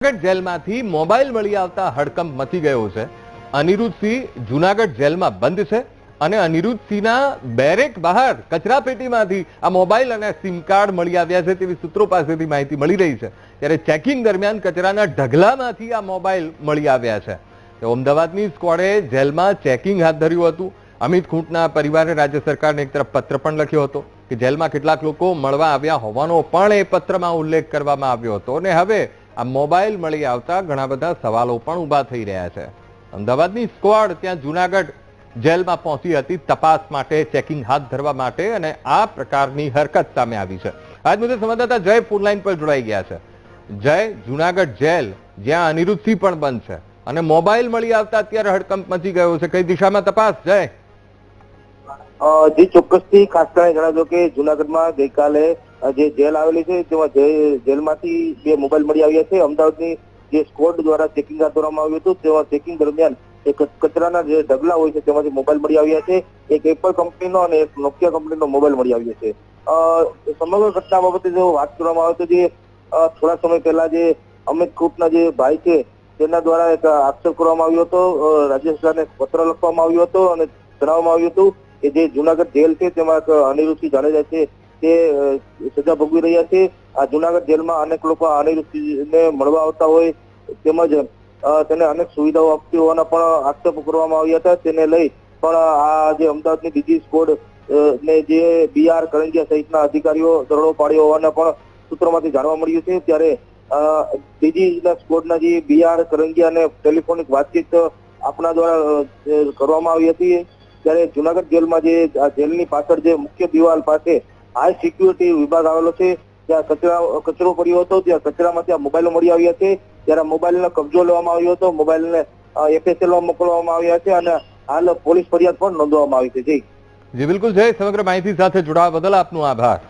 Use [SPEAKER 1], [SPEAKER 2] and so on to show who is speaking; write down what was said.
[SPEAKER 1] જુનાગઢ જેલમાંથી મોબાઈલ મળી આવતા હડકંપ મચી ગયો છે. અનિરુદ્ધસિંહ જુનાગઢ જેલમાં બંધ છે અને અનિરુદ્ધસિંહના બેરેક બહાર કચરા પેટીમાંથી આ મોબાઈલ અને સિમ કાર્ડ મળી આવ્યા છે તેવી સૂત્રો પાસેથી માહિતી મળી રહી છે. ત્યારે ચેકિંગ દરમિયાન કચરાના ઢગલામાંથી આ મોબાઈલ મળી આવ્યા છે. તો અમદાવાદની સ્કોડે જેલમાં ચેકિંગ હાથ ધર્યું હતું. અમિત ખૂંટના પરિવારે રાજ્ય સરકારને એક તરફ પત્ર પણ લખ્યો હતો કે જેલમાં કેટલાક લોકો મળવા આવ્યા હોવાનો પણ એ પત્રમાં ઉલ્લેખ કરવામાં આવ્યો હતો. અને હવે આ મોબાઈલ મળી આવતા ઘણા બધા સવાલો પણ ઊભા થઈ રહ્યા છે. અમદાવાદની સ્ક્વોડ ત્યાં જુનાગઢ જેલમાં પહોંચી હતી, તપાસ માટે ચેકિંગ હાથ ધરવા માટે અને આ પ્રકારની હરકત સામે આવી છે. આજ મુદ્દે સંવાદદાતા જય ફોન પર જોડાઈ ગયા છે. જય જુનાગઢ જેલ, જ્યાં અનિરુદ્ધસિંહ પણ બંધ છે. અને મોબાઈલ મળી આવતા અત્યારે હડકંપ મચી ગયો છે. કઈ દિશામાં તપાસ? જય.
[SPEAKER 2] જી ચોક્કસથી ખાસ કરીને જણાવજો કે જુનાગઢમાં ગઈકાલે જે જેલ આવેલી છે, તેમાં જેલમાંથી બે મોબાઈલ મળી આવ્યા છે. અમદાવાદની જે સ્કોડ દ્વારા ચેકિંગ હાથ ધરવામાં આવ્યું હતું, તેમાં ચેકિંગ દરમિયાન એક કચરાના જે ઢગલા હોય છે, તેમાંથી મોબાઈલ મળી આવ્યા છે. એક એપલ કંપનીનો અને એક નોકિયા કંપનીનો મોબાઈલ મળી આવ્યો છે. સમગ્ર ઘટના બાબતે જો વાત કરવામાં આવે તો જે થોડા સમય પહેલા જે અમિત ગ્રુપના જે ભાઈ છે, તેના દ્વારા એક આક્ષેપ કરવામાં આવ્યો હતો. રાજ્ય સરકારને પત્ર લખવામાં આવ્યો હતો અને જણાવવામાં આવ્યું હતું કે જે જુનાગઢ જેલ છે, તેમાં અનિરુદ્ધસિંહ જાડેજા છે, તે સજા ભોગવી રહ્યા છે. આ જુનાગઢ જેલમાં અનેક લોકો અનિરુદ્ધસિંહને મળવા આવતા હોય, તેમજ તેને અનેક સુવિધાઓ આપતી હોવાના પણ આક્ષેપ કરવામાં આવ્યા હતા. તેને લઈ પણ આ જે અમદાવાદની બીજી સ્કોડ ને જે બીઆર કરંજિયા સહિતના અધિકારીઓ દરોડો પાડ્યો હોવાના પણ સૂત્રોમાંથી જાણવા મળ્યું છે. ત્યારે બીજી સ્કોડના જે બીઆર કરંજિયા અને ટેલિફોનિક વાતચીત આપણા દ્વારા કરવામાં આવી હતી. ત્યારે જુનાગઢ જેલમાં જે જેલની પાછળ જે મુખ્ય દિવાલ પાસે હાઈ સિક્યુરિટી વિભાગ આવેલો છે ત્યાં કચરા, કચરો પડ્યો હતો, ત્યાં કચરામાં ત્યાં મોબાઈલો મળી આવ્યા છે. ત્યારે મોબાઈલનો કબજો લેવામાં આવ્યો હતો, મોબાઈલને એફએસએલમાં મોકલવામાં આવ્યા છે અને હાલ પોલીસ ફરિયાદ પણ નોંધવામાં આવી છે. જી
[SPEAKER 1] જી, બિલકુલ જય સમગ્ર માહિતી સાથે જોડાવા બદલ આપનો આભાર.